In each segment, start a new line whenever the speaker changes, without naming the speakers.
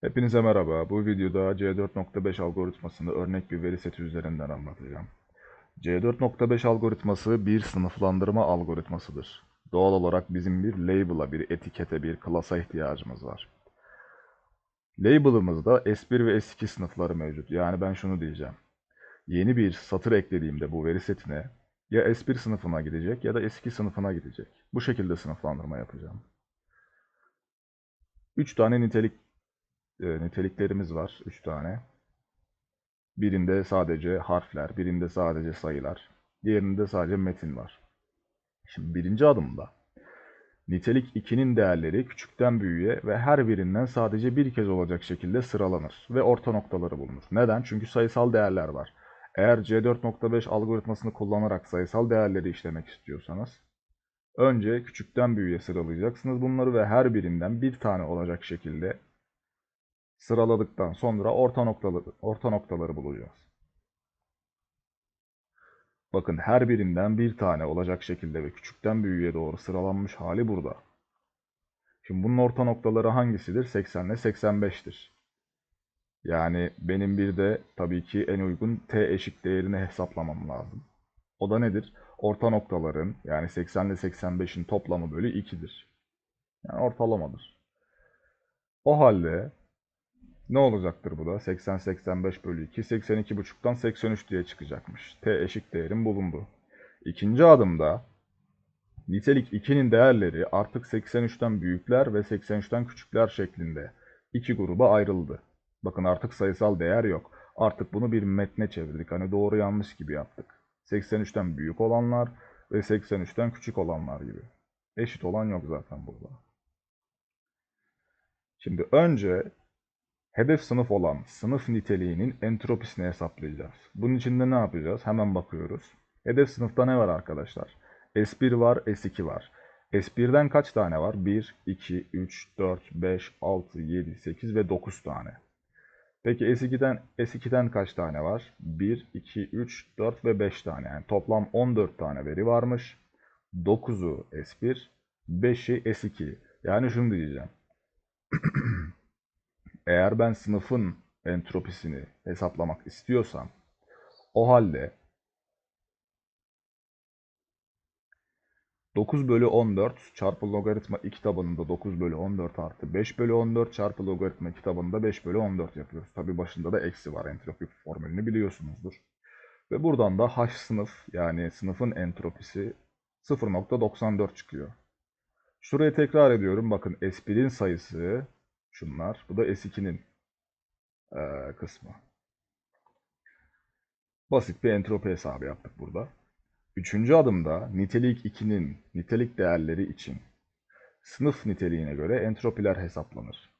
Hepinize merhaba. Bu videoda C4.5 algoritmasını örnek bir veri seti üzerinden anlatacağım. C4.5 algoritması bir sınıflandırma algoritmasıdır. Doğal olarak bizim bir label'a, bir etikete, bir klasa ihtiyacımız var. Label'ımızda S1 ve S2 sınıfları mevcut. Yani ben şunu diyeceğim. Yeni bir satır eklediğimde bu veri setine ya S1 sınıfına gidecek ya da S2 sınıfına gidecek. Bu şekilde sınıflandırma yapacağım. 3 tane nitelik e, niteliklerimiz var. 3 tane. Birinde sadece harfler, birinde sadece sayılar, diğerinde sadece metin var. Şimdi birinci adımda nitelik 2'nin değerleri küçükten büyüğe ve her birinden sadece bir kez olacak şekilde sıralanır ve orta noktaları bulunur. Neden? Çünkü sayısal değerler var. Eğer C4.5 algoritmasını kullanarak sayısal değerleri işlemek istiyorsanız önce küçükten büyüğe sıralayacaksınız bunları ve her birinden bir tane olacak şekilde sıraladıktan sonra orta noktaları, orta noktaları bulacağız. Bakın her birinden bir tane olacak şekilde ve küçükten büyüğe doğru sıralanmış hali burada. Şimdi bunun orta noktaları hangisidir? 80 ile 85'tir. Yani benim bir de tabii ki en uygun t eşik değerini hesaplamam lazım. O da nedir? Orta noktaların yani 80 ile 85'in toplamı bölü 2'dir. Yani ortalamadır. O halde ne olacaktır bu da? 80-85 bölü 2, 82,5'tan 83 diye çıkacakmış. T eşik değerim bulundu. İkinci adımda nitelik 2'nin değerleri artık 83'ten büyükler ve 83'ten küçükler şeklinde iki gruba ayrıldı. Bakın artık sayısal değer yok. Artık bunu bir metne çevirdik. Hani doğru yanlış gibi yaptık. 83'ten büyük olanlar ve 83'ten küçük olanlar gibi. Eşit olan yok zaten burada. Şimdi önce hedef sınıf olan sınıf niteliğinin entropisini hesaplayacağız. Bunun için de ne yapacağız? Hemen bakıyoruz. Hedef sınıfta ne var arkadaşlar? S1 var, S2 var. S1'den kaç tane var? 1, 2, 3, 4, 5, 6, 7, 8 ve 9 tane. Peki S2'den S2'den kaç tane var? 1, 2, 3, 4 ve 5 tane. Yani toplam 14 tane veri varmış. 9'u S1, 5'i S2. Yani şunu diyeceğim. Eğer ben sınıfın entropisini hesaplamak istiyorsam o halde 9 bölü 14 çarpı logaritma 2 tabanında 9 bölü 14 artı 5 bölü 14 çarpı logaritma 2 tabanında 5 bölü 14 yapıyoruz. Tabi başında da eksi var. Entropi formülünü biliyorsunuzdur. Ve buradan da H sınıf yani sınıfın entropisi 0.94 çıkıyor. Şuraya tekrar ediyorum. Bakın S1'in sayısı şunlar. Bu da S2'nin e, kısmı. Basit bir entropi hesabı yaptık burada. Üçüncü adımda nitelik 2'nin nitelik değerleri için sınıf niteliğine göre entropiler hesaplanır.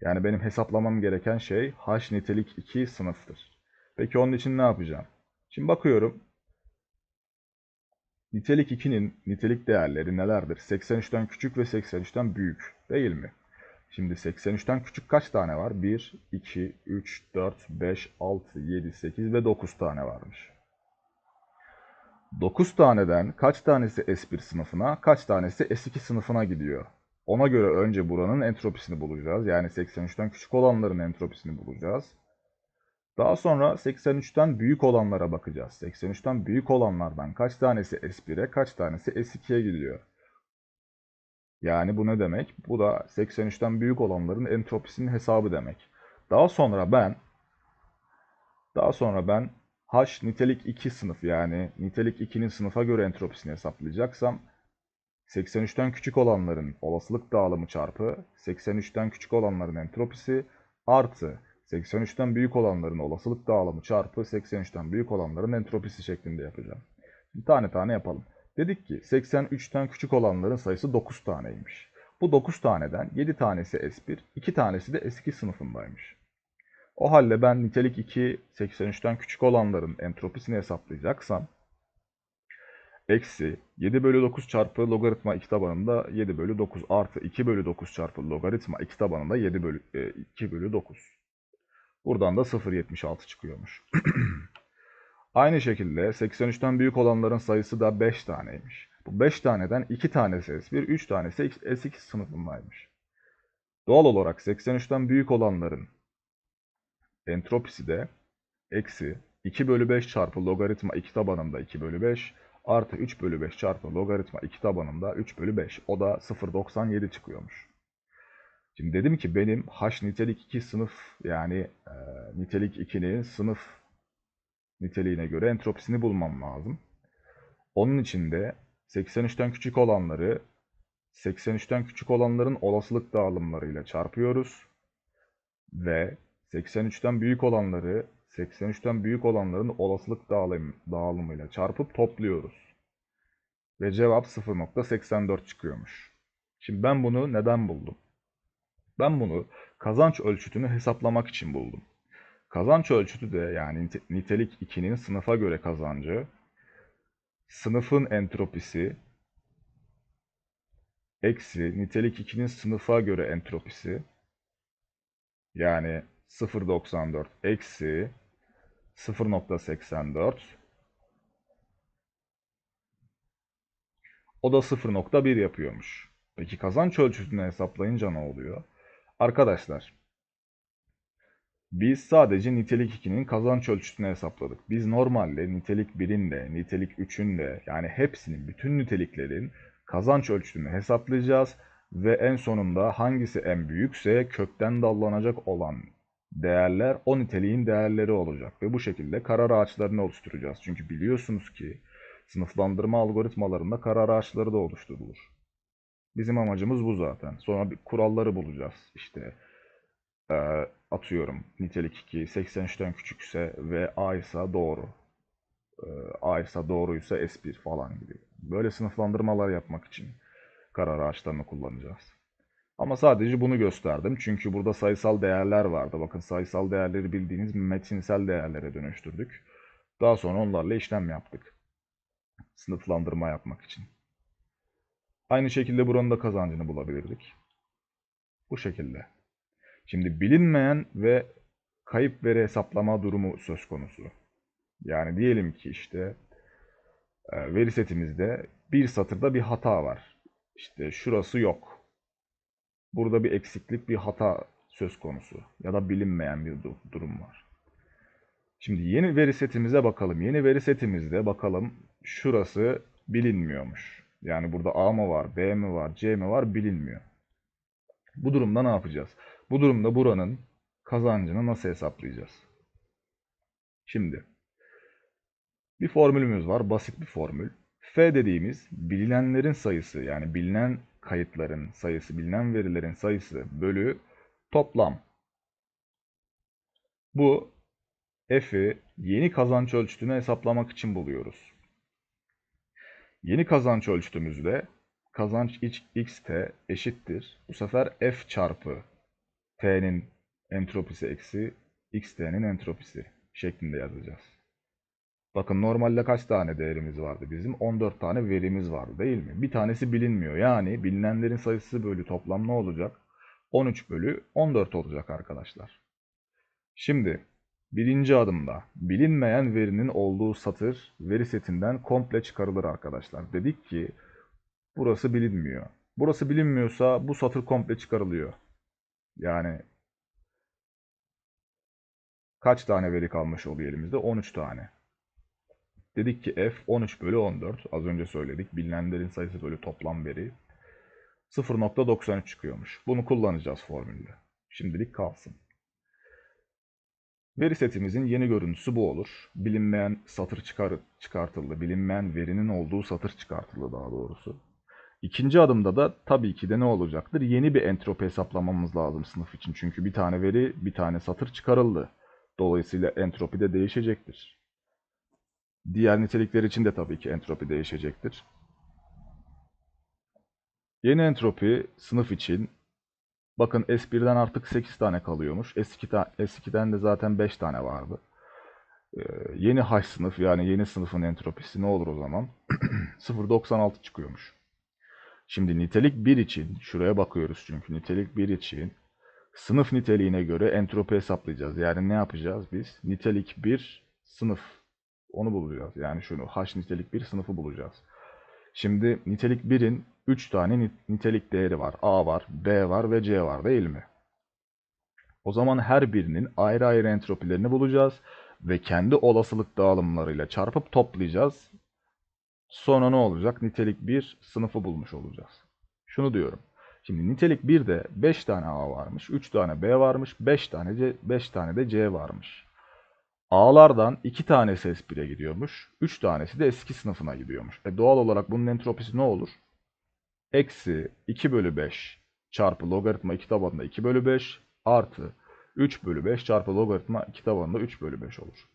Yani benim hesaplamam gereken şey H nitelik 2 sınıftır. Peki onun için ne yapacağım? Şimdi bakıyorum. Nitelik 2'nin nitelik değerleri nelerdir? 83'ten küçük ve 83'ten büyük değil mi? Şimdi 83'ten küçük kaç tane var? 1, 2, 3, 4, 5, 6, 7, 8 ve 9 tane varmış. 9 taneden kaç tanesi S1 sınıfına, kaç tanesi S2 sınıfına gidiyor? Ona göre önce buranın entropisini bulacağız. Yani 83'ten küçük olanların entropisini bulacağız. Daha sonra 83'ten büyük olanlara bakacağız. 83'ten büyük olanlardan kaç tanesi S1'e, kaç tanesi S2'ye gidiyor? Yani bu ne demek? Bu da 83'ten büyük olanların entropisinin hesabı demek. Daha sonra ben daha sonra ben H nitelik 2 sınıf yani nitelik 2'nin sınıfa göre entropisini hesaplayacaksam 83'ten küçük olanların olasılık dağılımı çarpı 83'ten küçük olanların entropisi artı 83'ten büyük olanların olasılık dağılımı çarpı 83'ten büyük olanların entropisi şeklinde yapacağım. Bir tane tane yapalım. Dedik ki 83'ten küçük olanların sayısı 9 taneymiş. Bu 9 taneden 7 tanesi S1, 2 tanesi de S2 sınıfındaymış. O halde ben nitelik 2, 83'ten küçük olanların entropisini hesaplayacaksam eksi 7 bölü 9 çarpı logaritma 2 tabanında 7 bölü 9 artı 2 bölü 9 çarpı logaritma 2 tabanında 7 bölü, e, 2 bölü 9. Buradan da 0.76 çıkıyormuş. Aynı şekilde 83'ten büyük olanların sayısı da 5 taneymiş. Bu 5 taneden 2 tanesi S1, 3 tanesi S2 sınıfındaymış. Doğal olarak 83'ten büyük olanların entropisi de eksi 2 bölü 5 çarpı logaritma 2 tabanında 2 bölü 5 artı 3 bölü 5 çarpı logaritma 2 tabanında 3 bölü 5. O da 0.97 çıkıyormuş. Şimdi dedim ki benim h nitelik 2 sınıf yani e, nitelik 2'nin sınıf niteliğine göre entropisini bulmam lazım. Onun için de 83'ten küçük olanları 83'ten küçük olanların olasılık dağılımlarıyla çarpıyoruz. Ve 83'ten büyük olanları 83'ten büyük olanların olasılık dağılım, dağılımıyla çarpıp topluyoruz. Ve cevap 0.84 çıkıyormuş. Şimdi ben bunu neden buldum? Ben bunu kazanç ölçütünü hesaplamak için buldum. Kazanç ölçütü de yani nitelik 2'nin sınıfa göre kazancı, sınıfın entropisi eksi nitelik 2'nin sınıfa göre entropisi yani 0.94 eksi 0.84 o da 0.1 yapıyormuş. Peki kazanç ölçütünü hesaplayınca ne oluyor? Arkadaşlar biz sadece nitelik 2'nin kazanç ölçütünü hesapladık. Biz normalde nitelik 1'in de, nitelik 3'ün de yani hepsinin, bütün niteliklerin kazanç ölçütünü hesaplayacağız. Ve en sonunda hangisi en büyükse kökten dallanacak olan değerler o niteliğin değerleri olacak. Ve bu şekilde karar ağaçlarını oluşturacağız. Çünkü biliyorsunuz ki sınıflandırma algoritmalarında karar ağaçları da oluşturulur. Bizim amacımız bu zaten. Sonra bir kuralları bulacağız. İşte e, atıyorum nitelik 2 83'ten küçükse ve A ise doğru. E, A ise doğruysa S1 falan gibi. Böyle sınıflandırmalar yapmak için karar ağaçlarını kullanacağız. Ama sadece bunu gösterdim. Çünkü burada sayısal değerler vardı. Bakın sayısal değerleri bildiğiniz metinsel değerlere dönüştürdük. Daha sonra onlarla işlem yaptık. Sınıflandırma yapmak için. Aynı şekilde buranın da kazancını bulabilirdik. Bu şekilde. Şimdi bilinmeyen ve kayıp veri hesaplama durumu söz konusu. Yani diyelim ki işte e, veri setimizde bir satırda bir hata var. İşte şurası yok. Burada bir eksiklik, bir hata söz konusu ya da bilinmeyen bir durum var. Şimdi yeni veri setimize bakalım. Yeni veri setimizde bakalım şurası bilinmiyormuş. Yani burada A mı var, B mi var, C mi var bilinmiyor. Bu durumda ne yapacağız? Bu durumda buranın kazancını nasıl hesaplayacağız? Şimdi bir formülümüz var. Basit bir formül. F dediğimiz bilinenlerin sayısı yani bilinen kayıtların sayısı, bilinen verilerin sayısı bölü toplam. Bu F'i yeni kazanç ölçütünü hesaplamak için buluyoruz. Yeni kazanç ölçütümüzde kazanç xt eşittir. Bu sefer f çarpı t'nin entropisi eksi xt'nin entropisi şeklinde yazacağız. Bakın normalde kaç tane değerimiz vardı bizim? 14 tane verimiz vardı değil mi? Bir tanesi bilinmiyor. Yani bilinenlerin sayısı bölü toplam ne olacak? 13 bölü 14 olacak arkadaşlar. Şimdi birinci adımda bilinmeyen verinin olduğu satır veri setinden komple çıkarılır arkadaşlar. Dedik ki burası bilinmiyor. Burası bilinmiyorsa bu satır komple çıkarılıyor. Yani kaç tane veri kalmış oluyor elimizde? 13 tane. Dedik ki f 13 bölü 14. Az önce söyledik. Bilinenlerin sayısı bölü toplam veri. 0.93 çıkıyormuş. Bunu kullanacağız formülde. Şimdilik kalsın. Veri setimizin yeni görüntüsü bu olur. Bilinmeyen satır çıkar, çıkartıldı. Bilinmeyen verinin olduğu satır çıkartıldı daha doğrusu. İkinci adımda da tabii ki de ne olacaktır? Yeni bir entropi hesaplamamız lazım sınıf için. Çünkü bir tane veri, bir tane satır çıkarıldı. Dolayısıyla entropi de değişecektir. Diğer nitelikler için de tabii ki entropi değişecektir. Yeni entropi sınıf için bakın S1'den artık 8 tane kalıyormuş. S2'den, S2'den de zaten 5 tane vardı. Ee, yeni H sınıf yani yeni sınıfın entropisi ne olur o zaman? 0.96 çıkıyormuş. Şimdi nitelik 1 için şuraya bakıyoruz çünkü nitelik 1 için sınıf niteliğine göre entropi hesaplayacağız. Yani ne yapacağız biz? Nitelik 1 sınıf onu bulacağız. Yani şunu H nitelik bir sınıfı bulacağız. Şimdi nitelik 1'in 3 tane ni- nitelik değeri var. A var, B var ve C var değil mi? O zaman her birinin ayrı ayrı entropilerini bulacağız ve kendi olasılık dağılımlarıyla çarpıp toplayacağız. Sonra ne olacak? Nitelik 1 sınıfı bulmuş olacağız. Şunu diyorum. Şimdi nitelik 1'de 5 tane A varmış, 3 tane B varmış, 5 tane C, 5 tane de C varmış. A'lardan 2 tanesi S1'e gidiyormuş, 3 tanesi de S2 sınıfına gidiyormuş. E doğal olarak bunun entropisi ne olur? Eksi 2 bölü 5 çarpı logaritma 2 tabanında 2 bölü 5 artı 3 bölü 5 çarpı logaritma 2 tabanında 3 bölü 5 olur.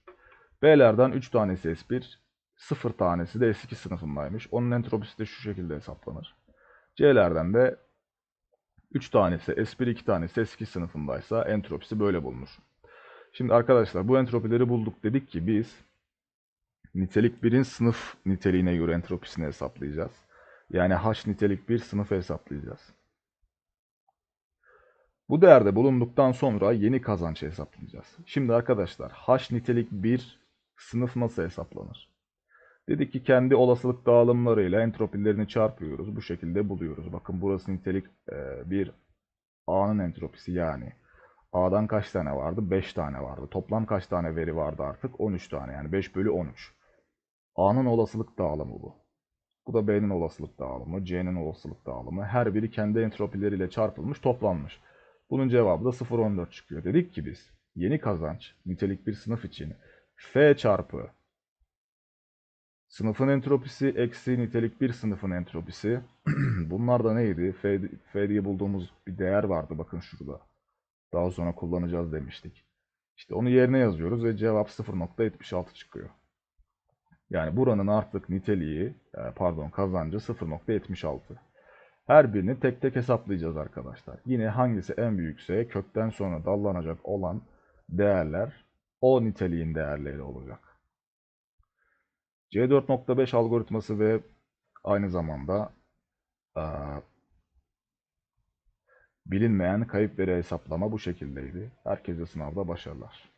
B'lerden 3 tanesi S1, 0 tanesi de S2 sınıfındaymış. Onun entropisi de şu şekilde hesaplanır. C'lerden de 3 tanesi S1, 2 tanesi S2 sınıfındaysa entropisi böyle bulunur. Şimdi arkadaşlar bu entropileri bulduk dedik ki biz nitelik 1'in sınıf niteliğine göre entropisini hesaplayacağız. Yani H nitelik 1 sınıfı hesaplayacağız. Bu değerde bulunduktan sonra yeni kazanç hesaplayacağız. Şimdi arkadaşlar H nitelik 1 sınıf nasıl hesaplanır? Dedik ki kendi olasılık dağılımlarıyla entropilerini çarpıyoruz. Bu şekilde buluyoruz. Bakın burası nitelik e, bir A'nın entropisi yani. A'dan kaç tane vardı? 5 tane vardı. Toplam kaç tane veri vardı artık? 13 tane yani 5 bölü 13. A'nın olasılık dağılımı bu. Bu da B'nin olasılık dağılımı, C'nin olasılık dağılımı. Her biri kendi entropileriyle çarpılmış, toplanmış. Bunun cevabı da 0,14 çıkıyor. Dedik ki biz yeni kazanç nitelik bir sınıf için F çarpı sınıfın entropisi eksi nitelik bir sınıfın entropisi. Bunlar da neydi? F, F diye bulduğumuz bir değer vardı bakın şurada. Daha sonra kullanacağız demiştik. İşte onu yerine yazıyoruz ve cevap 0.76 çıkıyor. Yani buranın artık niteliği, e, pardon kazancı 0.76. Her birini tek tek hesaplayacağız arkadaşlar. Yine hangisi en büyükse kökten sonra dallanacak olan değerler o niteliğin değerleri olacak. C4.5 algoritması ve aynı zamanda e, bilinmeyen kayıp veri hesaplama bu şekildeydi. Herkese sınavda başarılar.